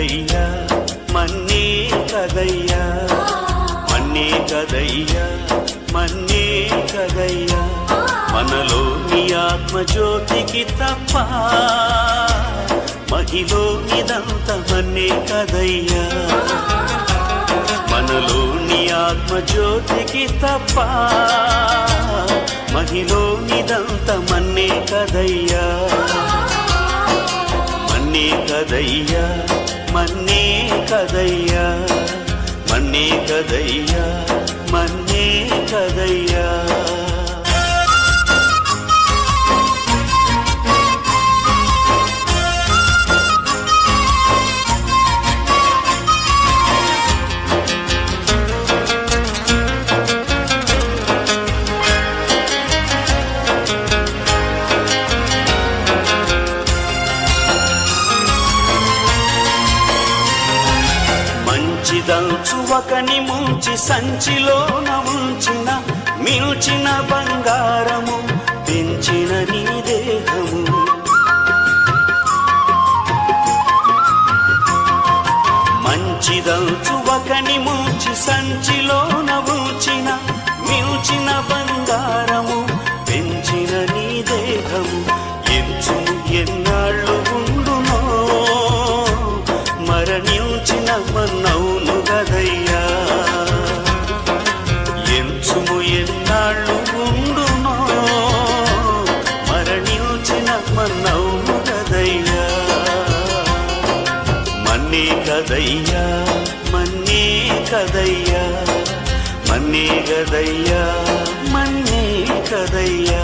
కదయ్యా మన్నే కదయ్యా మన్నే కదయ్యా మన్నే కదయ్యా మనలో నీ ఆత్మజ్యోతికి తప్ప మహిలో నిదంత మన్నే కదయ్యా. మనలో నీ ఆత్మజ్యోతికి తప్ప మహిలో నిదంత మన్నే కదయ్యా. మన్నే కదయ్యా మన్నే కదయ్యా మన్నే కదయ్యా మన్నే కదయ్యా. మంచిదంచు ఒకని ముంచి సంచిలోన ఉంచిన మిల్చిన బంగారము పెంచిన నీ దేహము. మంచిదంచు ఒకని ముంచి సంచిలోన ఉంచిన మిల్చిన బంగారము మన్నే కదయ్యా మన్నే కదయ్యా మన్నే గదయ్యా మన్నే కదయ్యా.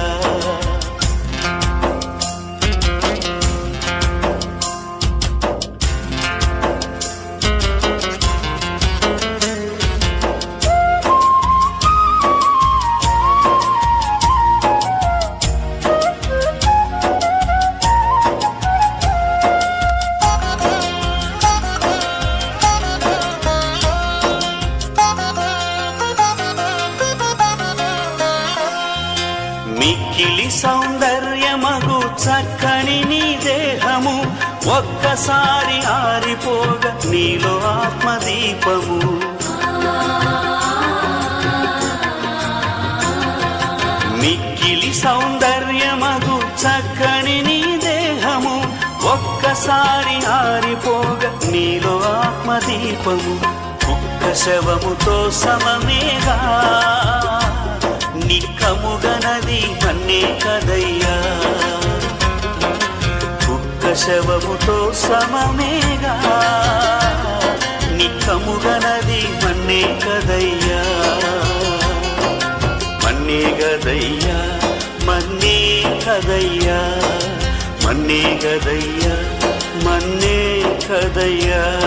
ఒక్కసారి ఆరిపోగ నీలో ఆత్మదీపము. మిక్కిలి సౌందర్యమగు చక్కని నీ దేహము. ఒక్కసారి ఆరిపోగ నీలో ఆత్మదీపము. కుక్క శవముతో సమమేగా. నిక్కముగనది అన్నే కదై శవముతో సమమేగా. నిక్కముగనది మన్నే కదయ్యా. మన్నే గదయ్యా మన్నే కదయ్యా. మన్నే గదయ్యా మన్నే కదయ్యా.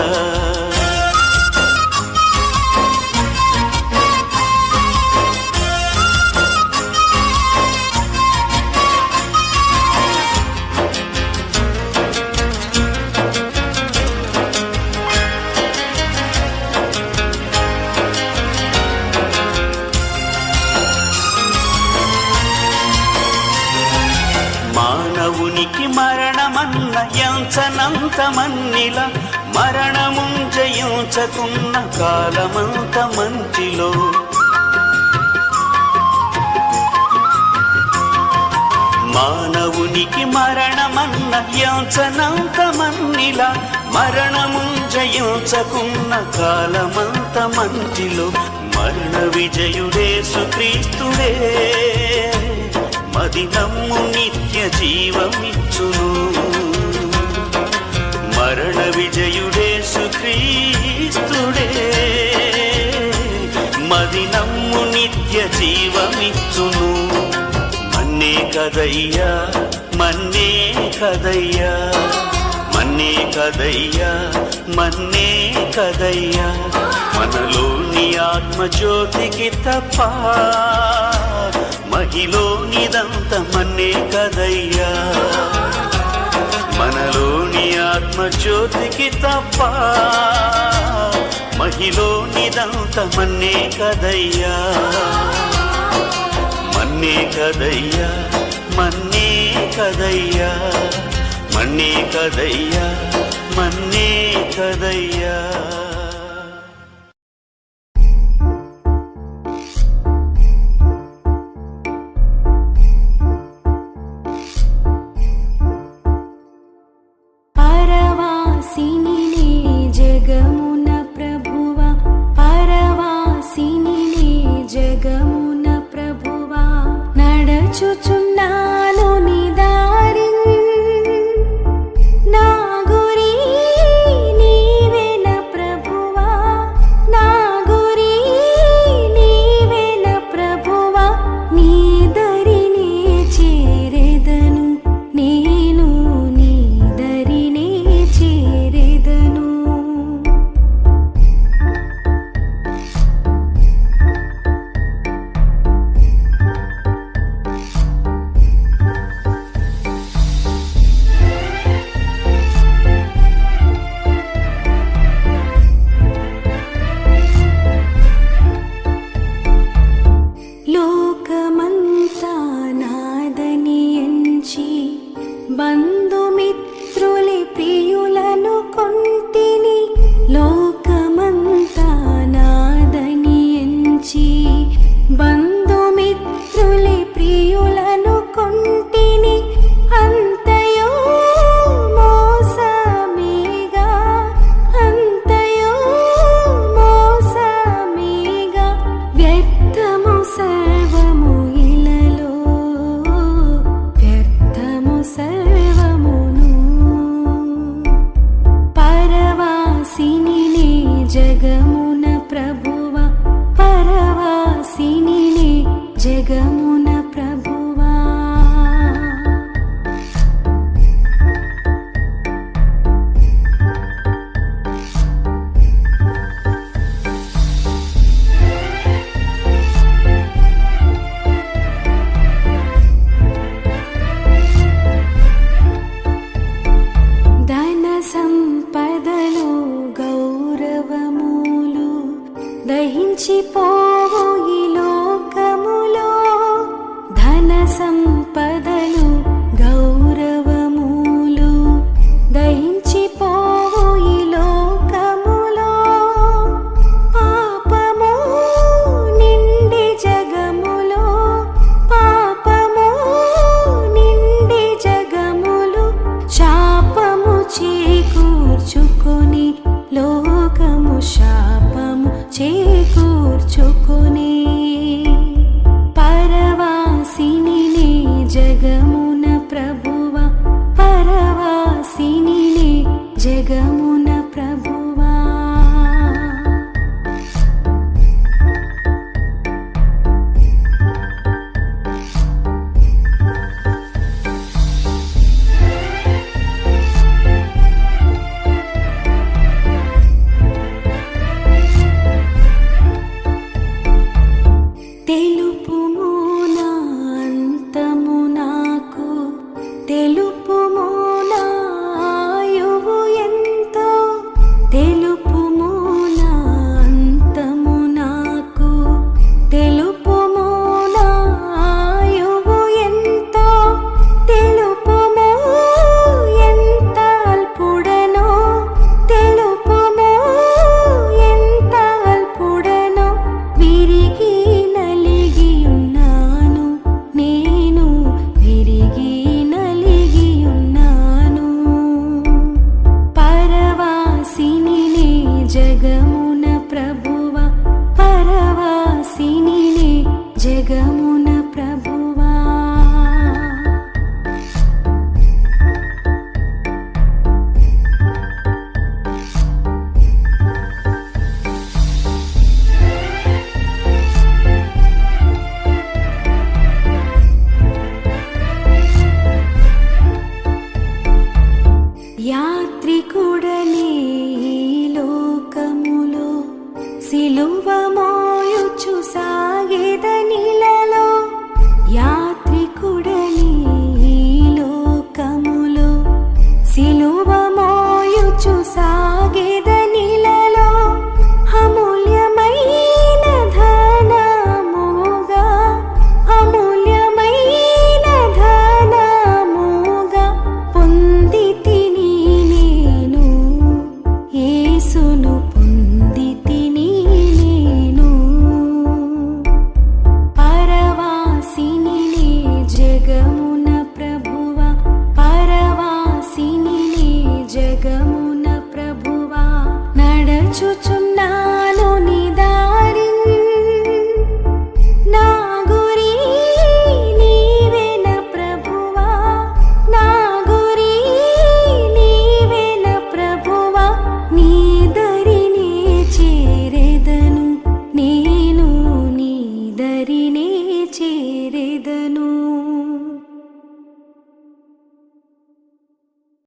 మానవునికి మరణమన్న ఎంచనంత మన్నిల మరణముం జయించకున్న కాలమంత మంచిలో. మానవునికి మరణమన్న ఎంచనంత మన్నిల మరణముం జయించకున్న కాలమంత మంచిలో. మరణ విజయుడే సుక్రీస్తుడే మది నిత్య జీవమిచ్చును. మరణ విజయుడే సుక్రీస్తుడే. మది నిత్య జీవమిచ్చును. మన్నే కదయ్యా మన్నే కదయ్యా. మన్నే కదయ్యా మన్నే కదయ్యా. మనలోని ఆత్మజ్యోతికి తప్ప మహిళ నిదంత మన్నే కదయ్యా. మనలోని ఆత్మజ్యోతికి తప్ప మహిలో నిదంత మన్నే కదయ్యా. మన్నే కదయ్యా మన్నే కదయ్యా మన్నే కదయ్యా మన్నే కదయ్యా. జగమున ప్రభువా నడచుచున్న నీ జగమున ప్రభువ పరవాసిని